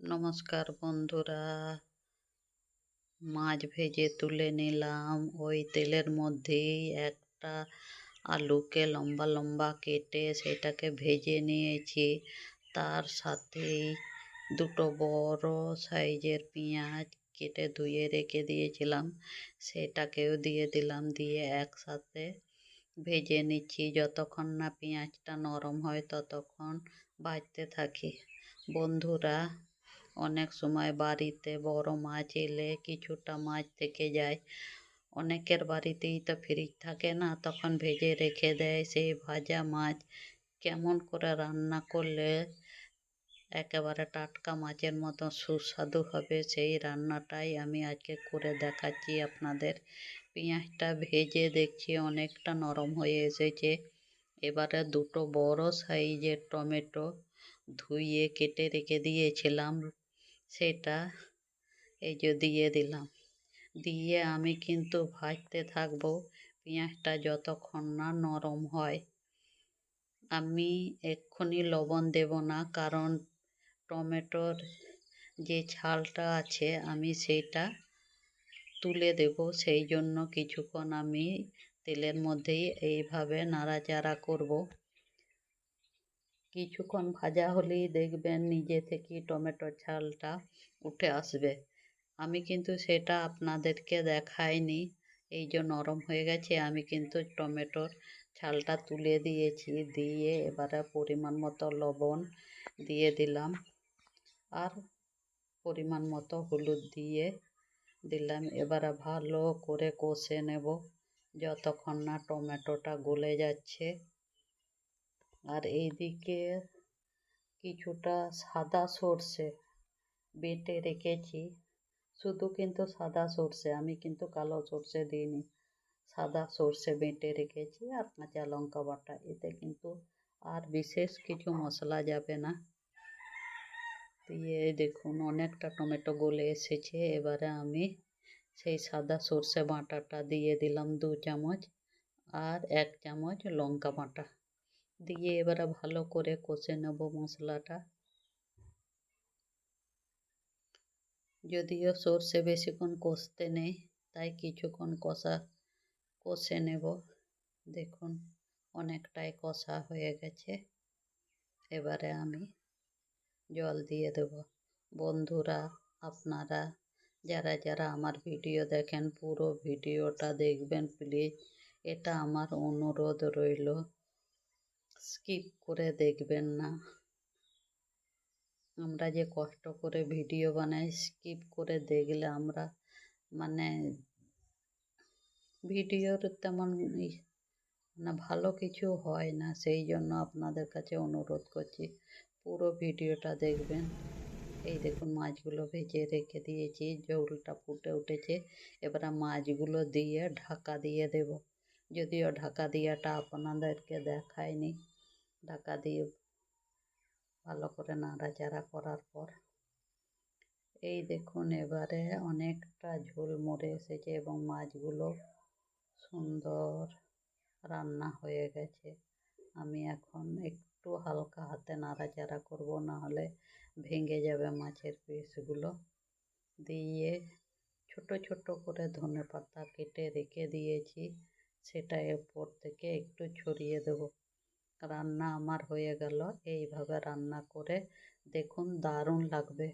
নমস্কার বন্ধুরা। মাছ ভেজে তুলে নিলাম। ওই তেলের মধ্যেই একটা আলুকে লম্বা লম্বা কেটে সেটাকে ভেজে নিয়েছি। তার সাথেই দুটো বড় সাইজের পেঁয়াজ কেটে ধুয়ে রেখে দিয়েছিলাম। সেটাকেও দিয়ে দিলাম, দিয়ে একসাথে ভেজে নিচ্ছি। যতক্ষণ না পেঁয়াজটা নরম হয় ততক্ষণ ভাজতে থাকি। বন্ধুরা অনেক সময় বাড়িতে বড় মাছ এলে কিছুটা মাছ থেকে যায়। অনেকের বাড়িতেই তো ফ্রিজ থাকে না, তখন ভেজে রেখে দেয় সেই ভাজা মাছ। কেমন করে রান্না করলে একেবারে টাটকা মাছের মতো সুস্বাদু হবে সেই রান্নাটাই আমি আজকে করে দেখাচ্ছি আপনাদের। পেঁয়াজটা ভেজে দেখছি অনেকটা নরম হয়ে এসেছে। এবারে দুটো বড় সাইজের টমেটো ধুয়ে কেটে রেখে দিয়েছিলাম। সেটা এই যে দিয়ে দিলাম। দিয়ে আমি কিন্তু ভাজতে থাকব। পেঁয়াজটা যতক্ষণ না নরম হয়। আমি এক্ষুনি লবণ দেব না, কারণ টমেটোর যে ছালটা আছে আমি সেইটা তুলে দেব। সেই জন্য কিছুক্ষণ আমি তেলের মধ্যেই এইভাবে নাড়াচাড়া করব। কিছুক্ষণ ভাজা হলেই দেখবেন নিজে থেকেই টমেটোর ছালটা উঠে আসবে। আমি কিন্তু সেটা আপনাদেরকে দেখাইনি, এই যে নরম হয়ে গেছে, আমি কিন্তু টমেটোর ছালটা তুলে দিয়েছি, দিয়ে এবারে পরিমাণ মতো লবণ দিয়ে দিলাম। আর পরিমাণ মতো হলুদ দিয়ে দিলাম। এবারে ভালো করে কষে নেব, যতক্ষণ না টমেটোটা গলে যাচ্ছে। আর এইদিকে কিছুটা সাদা সর্ষে বেটে রেখেছি। শুধু কিন্তু সাদা সর্ষে, আমি কিন্তু কালো সর্ষে দিইনি। সাদা সর্ষে বেটে রেখেছি আর কাঁচা লঙ্কা বাটা, এতে কিন্তু আর বিশেষ কিছু মশলা যাবে না। দিয়ে দেখুন, অনেকটা টমেটো গলে এসেছে, এবারে আমি সেই সাদা সর্ষে বাটাটা দিয়ে দিলাম দু চামচ আর এক চামচ লঙ্কা বাটা। দিয়ে এবারে ভালো করে কষে নেব মশলাটা। যদিও সর্ষে বেশিক্ষণ কষতে নেই, তাই কিছুক্ষণ কষা, কষে নেব। দেখুন, অনেকটাই কষা হয়ে গেছে। এবারে আমি জল দিয়ে দেব। বন্ধুরা, আপনারা যারা যারা আমার ভিডিও দেখেন, পুরো ভিডিওটা দেখবেন, প্লিজ। এটা আমার অনুরোধ রইল। স্কিপ করে দেখবেন না। আমরা যে কষ্ট করে ভিডিও বানাই স্কিপ করে দেখলে আমরা মানে ভিডিওর তেমন না ভালো কিছু হয় না। সেই জন্য আপনাদের কাছে অনুরোধ করছি, পুরো ভিডিওটা দেখবেন। এই দেখুন, মাছগুলো ভেজে রেখে দিয়েছি জলটা ফুটে উঠেছে। এবারে মাছগুলো দিয়ে ঢাকা দিয়ে দেব। যদিও ঢাকা দেওয়াটা আপনাদেরকে দেখায়নি ঢাকা দিয়ে ভালো করে নাড়াচাড়া করার পর, এই দেখুন এবারে অনেকটা ঝোল মরে এসেছে এবং মাছগুলো সুন্দর রান্না হয়ে গেছে। আমি এখন একটু হালকা হাতে নাড়াচাড়া করব, না হলে ভেঙে যাবে মাছের পিসগুলো। দিয়ে ছোট ছোট করে ধনে পাতা কেটে রেখে দিয়েছি, সেটা এরপর থেকে একটু ছড়িয়ে দেবো। রান্না আমার হয়ে গেল। এইভাবে রান্না করে দেখুন দারুণ লাগবে।